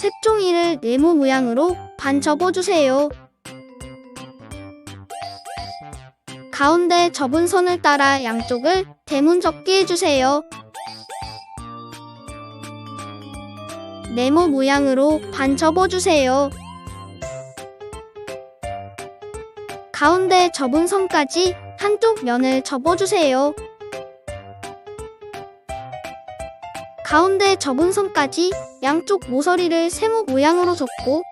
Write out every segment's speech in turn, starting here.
색종이를 네모 모양으로 반 접어주세요. 가운데 접은 선을 따라 양쪽을 대문 접기 해주세요. 네모 모양으로 반 접어주세요. 가운데 접은 선까지 한쪽 면을 접어주세요. 가운데 접은 선까지 양쪽 모서리를 세모 모양으로 접고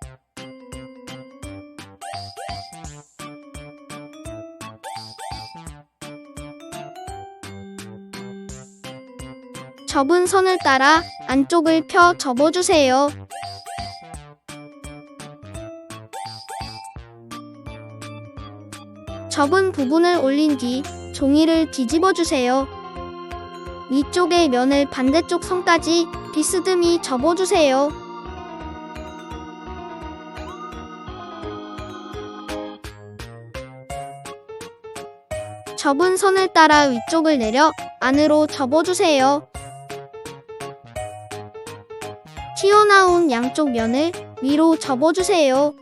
접은 선을 따라 안쪽을 펴 접어주세요. 접은 부분을 올린 뒤 종이를 뒤집어 주세요. 위쪽의 면을 반대쪽 선까지 비스듬히 접어주세요. 접은 선을 따라 위쪽을 내려 안으로 접어주세요. 튀어나온 양쪽 면을 위로 접어주세요.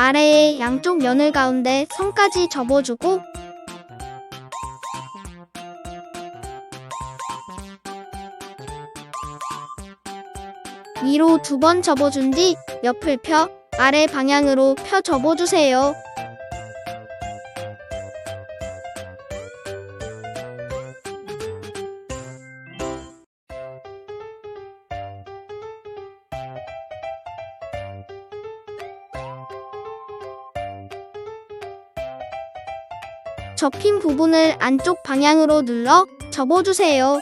아래에 양쪽 면을 가운데 선까지 접어주고 위로 두 번 접어준 뒤 옆을 펴 아래 방향으로 펴 접어주세요. 접힌 부분을 안쪽 방향으로 눌러 접어주세요.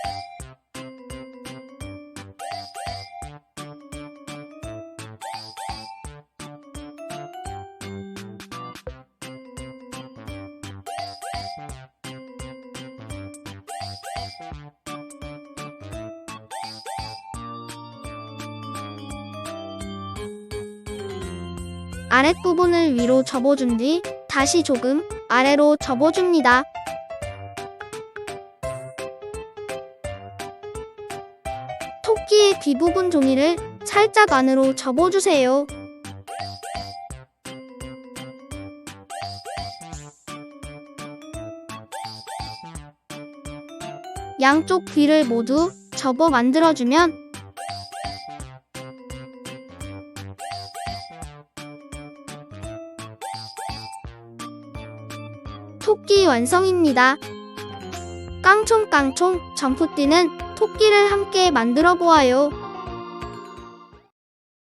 아랫부분을 위로 접어준 뒤 다시 조금 아래로 접어줍니다. 토끼의 뒷부분 종이를 살짝 안으로 접어주세요. 양쪽 귀를 모두 접어 만들어주면 토끼 완성입니다. 깡총깡총 점프 뛰는 토끼를 함께 만들어 보아요.